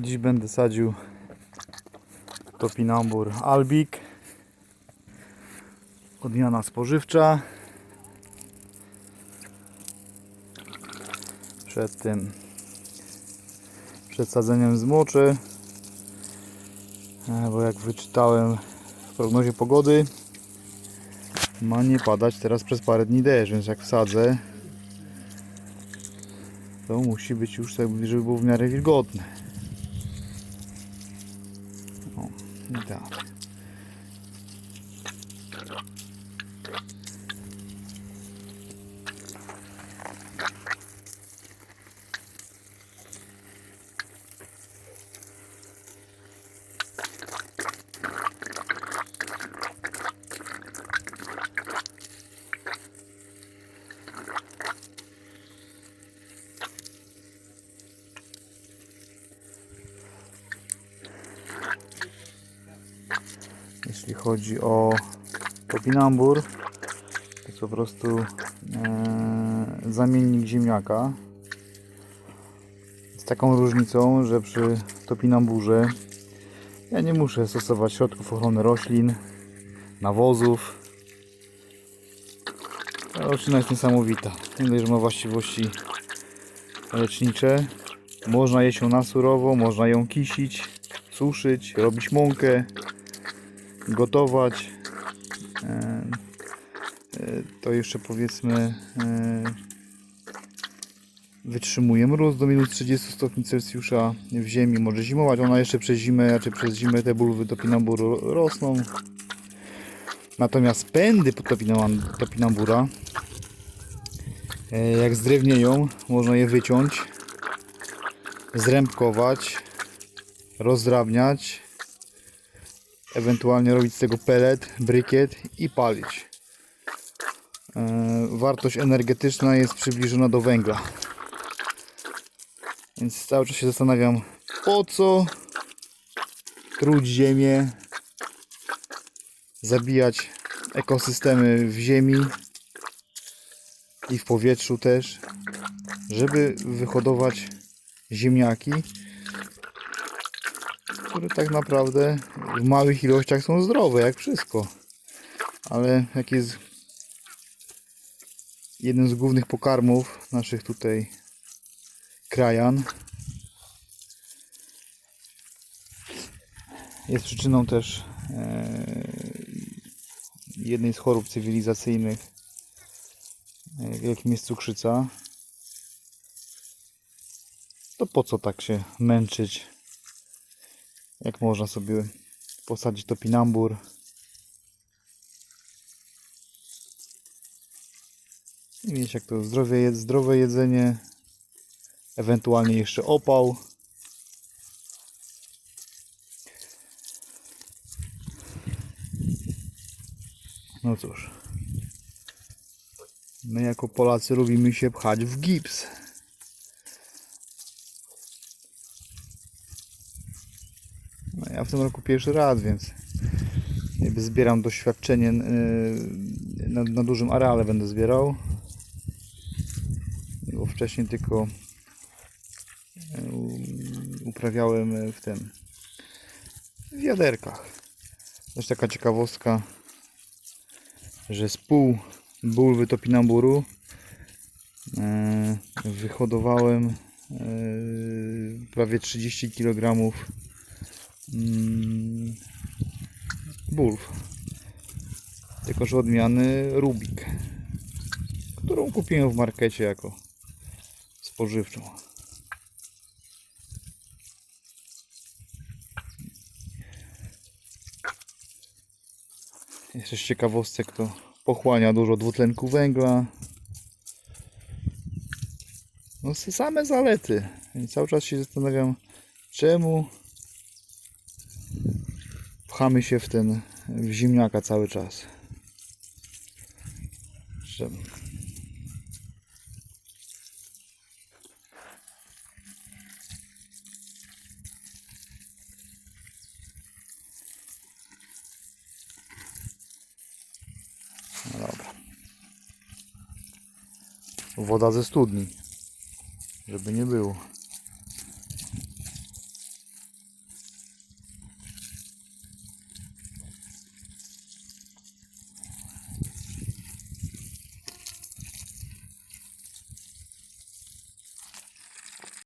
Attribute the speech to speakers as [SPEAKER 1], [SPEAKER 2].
[SPEAKER 1] Dziś będę sadził topinambur albik. Odmiana spożywcza. Przed tym przed sadzeniem zmoczy. E, Bo jak wyczytałem w prognozie pogody ma nie padać teraz przez parę dni deszcz, więc jak wsadzę to musi być już tak, żeby było w miarę wilgotne. O, chodzi o topinambur, to jest po prostu e, zamiennik ziemniaka. Z taką różnicą, że przy topinamburze ja nie muszę stosować środków ochrony roślin, nawozów. Ta roślina jest niesamowita. Nie dość, że ma właściwości lecznicze. Można jeść ją na surowo, można ją kisić, suszyć, robić mąkę gotować. E, e, To jeszcze powiedzmy e, wytrzymuje mróz do minus 30 stopni Celsjusza w ziemi, może zimować. Ona jeszcze przez zimę, raczej przez zimę te bulwy topinamburu rosną. Natomiast pędy topinam- topinambura jak zdrewnieją, można je wyciąć, zrębkować, rozdrabniać ewentualnie robić z tego pelet, brykiet i palić. E, Wartość energetyczna jest przybliżona do węgla. Więc cały czas się zastanawiam, po co truć ziemię, zabijać ekosystemy w ziemi i w powietrzu też, żeby wyhodować ziemniaki, które tak naprawdę w małych ilościach są zdrowe, jak wszystko. Ale jak jest jeden z głównych pokarmów naszych tutaj krajan, jest przyczyną też e, jednej z chorób cywilizacyjnych, e, jakim jest cukrzyca. To po co tak się męczyć jak można sobie posadzić topinambur. I mieć jak to zdrowe, jed- zdrowe jedzenie, ewentualnie jeszcze opał. No cóż, my jako Polacy lubimy się pchać w gips. Ja w tym roku pierwszy raz, więc jakby zbieram doświadczenie yy, na, na dużym areale będę zbierał. Bo wcześniej tylko yy, uprawiałem w tym w wiaderkach. Też taka ciekawostka, że z pół bulwy topinamburu wyhodowałem prawie 30 kg mm, bulw. Że odmiany Rubik, którą kupiłem w markecie jako spożywczą. Jeszcze z ciekawostek to pochłania dużo dwutlenku węgla. No same zalety. I cały czas się zastanawiam, czemu pchamy się w ten w ziemniaka cały czas. Że... No. Woda ze studni. Żeby nie było.